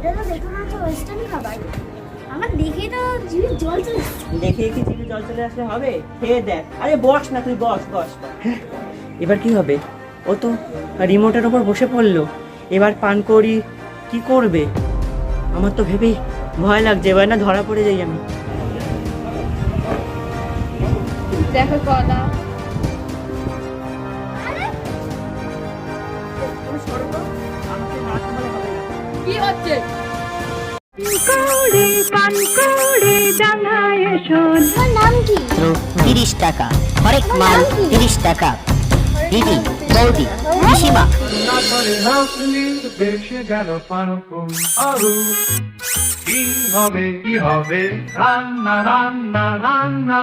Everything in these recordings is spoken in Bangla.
এটা তো দেখে মনে হচ্ছে ওয়েস্টার্ন খাবার। আমার দেখে তো জিভে জল চলে দেখে কি জিভে জল চলে আসলে হবে? খেয়ে দেখ। আরে বস না তুই বস বস। হ্যাঁ, এবার কি হবে? ও তো রিমোটের ওপর বসে পড়ল। এবার পান করি কি করবে? আমার তো ভেবেই ভয় লাগছে এবার না ধরা পড়ে যাই আমি। দেখো কলা। হচ্ছে নাম কি? তিরিশ টাকা। হরেক মাল তিরিশ টাকা। দিদি বৌদি পিসিমা। হবে কি হবে? রান্না রান্না রান্না।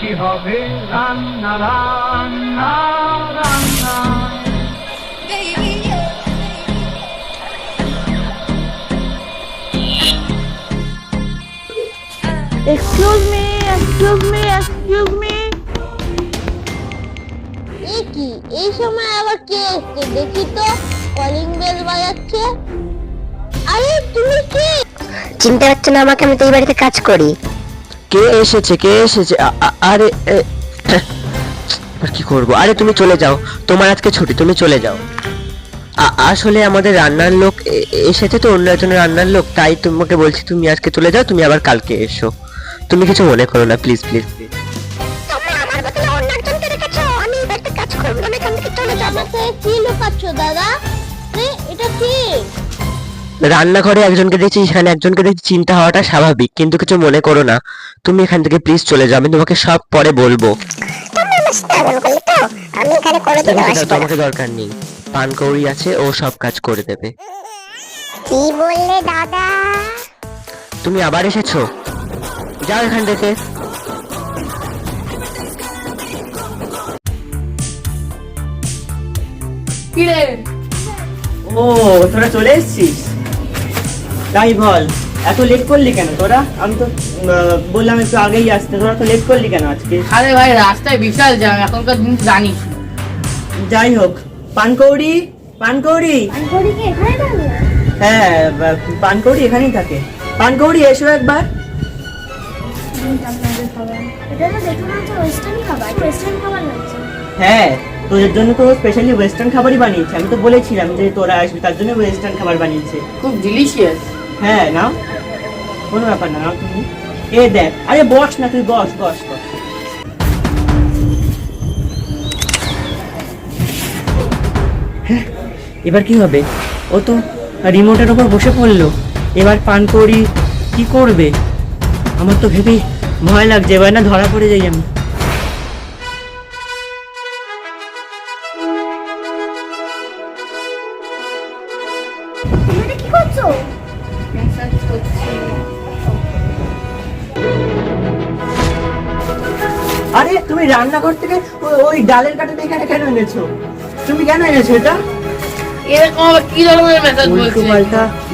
কি হবে রান্না রান্না রান্না। Excuse me excuse me excuse me এ কি? এই সময় আবার কে এসছে? দেখি তো কলিং বেল বাজাচ্ছে। আরে তুমি কে? চিনতে পারছ না আমাকে আমি তো এই বাড়িতে কাজ করি। কে এসেছে? কে এসেছে? আ- আ- আরে এ, আর কি করব? আরে তুমি চলে যাও। তোমার আজকে ছুটি তুমি চলে যাও। আ- আসলে আমাদের রান্নার লোক এ- এসেছে তো অন্য একজনের রান্নার লোক তাই তোমাকে বলছি তুমি আজকে চলে যাও তুমি আবার কালকে এসো। তুমি কিছু মনে করো না প্লিজ প্লিজ প্লিজ তোমরা আমার বদলে অন্য একজনকে রেখেছো আমি এই কাজ করব না এখান থেকে চলে যাব। আমাকে কি লুকাচ্ছ দাদা? এটা কি? রান্নাঘরে একজনকে দেখছি এখানে একজনকে দেখছি চিন্তা হওয়াটা স্বাভাবিক কিন্তু কিছু মনে করো না। তুমি এখান থেকে প্লিজ চলে যাও আমি তোমাকে সব পরে বলব। তোমাকে দরকার নেই। পানকৌড়ি আছে ও সব কাজ করে দেবে। কি বললে দাদা? তুমি আবার এসেছ? যাও এখান থেকে কি রে ও তোরা চলে এসেছিস? তাই বল এত লেট করলি কেন তোরা? আমি তো বললাম একটু আগেই আসতে তোরা তো লেট করলি কেন আজকে? আরে ভাই রাস্তায় বিশাল জ্যাম এখনকার দিন জানিস যাই হোক পানকৌড়ি পানকৌড়ি। হ্যাঁ পানকৌড়ি এখানেই থাকে। পানকৌড়ি এসো একবার। এটা তো দেখে মনে হচ্ছে ওয়েস্টার্ন খাবার ওয়েস্টার্ন খাবার লাগছে। হ্যাঁ তোদের জন্য তো স্পেশালি ওয়েস্টার্ন খাবারই বানিয়েছে। আমি তো বলেছিলাম যে তোরা আসবি তার জন্য ওয়েস্টার্ন খাবার বানিয়েছে। খুব ডিলিশিয়াস হ্যাঁ নাও। কোনো ব্যাপার না নাও তুমি। এ দেখ আরে বস না তুই বস বস বস। হ্যাঁ, এবার কি হবে? ও তো রিমোটের ওপর বসে পড়ল। এবার পান করি কি করবে? আমার তো ভেবেই ভয় লাগছে এবার না ধরা পড়ে যাই আমি। তুমি এটা কি করছ? আরে তুমি রান্নাঘর থেকে ওই ডালের কাঠাটা এখানে কেন এনেছো? তুমি কেন এনেছো এটা? এরকম আবার কি ধরনের মেসেজ উল্টো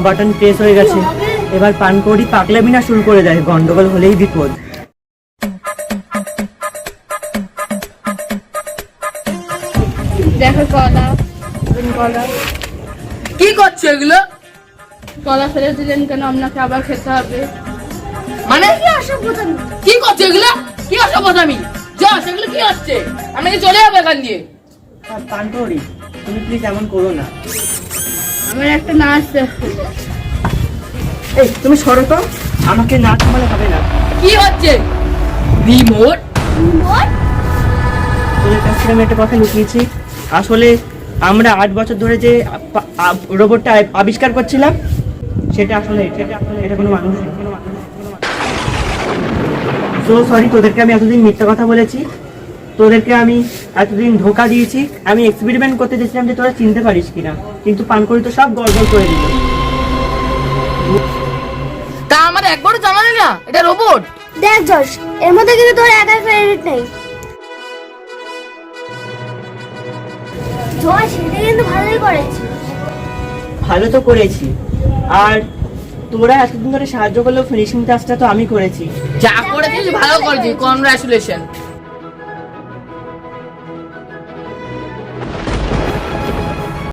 বাটন প্রেস হয়ে গেছে। এবার পান করি পাকলামি না শুরু করে দেয় গন্ডগোল হলেই বিপদ। দেখো কলা। কলা। কি করছ এগুলো? কলা ফেলে দিলেন কেন? আপনাকে আবার খেতে হবে। মানে? কি অসভ্যতা কি করছ এগুলো? কি অসভ্যতামি যা সেগুলো কি হচ্ছে? আমি চলে যাব এখান দিয়ে। পান করি তুমি প্লিজ এমন করো না। আমার একটা নাচ এই তুমি সরো তো। আমাকে না থামালে হবে না। কি হচ্ছে? রিমোট রিমোট তোদের কাছ থেকে আমি একটা কথা লুকিয়েছি। আসলে আমরা আট বছর ধরে যে রোবটটা আবিষ্কার করছিলাম সেটা আসলে এটা কোনো মানুষ সো সরি তোদেরকে আমি এতদিন মিথ্যা কথা বলেছি। তোদেরকে আমি এতদিন ধোকা দিয়েছি। আমি এক্সপেরিমেন্ট করতে চেয়েছিলাম যে তোরা চিনতে পারিস কিনা। কিন্তু পান করি তো সব গড়বড় করে দিল। তা আমার একবারও জানালে না? এটা রোবট দেখ যশ এর মধ্যে কিন্তু তোর একার ক্রেডিট নেই। সেটা কিন্তু ভালোই করেছিস ভালো তো করেছি। আর তোরা এতদিন ধরে সাহায্য করলেও ফিনিশিং টাচটা তো আমি করেছি। যা করেছিস ভালো করেছিস কনগ্রাচুলেশন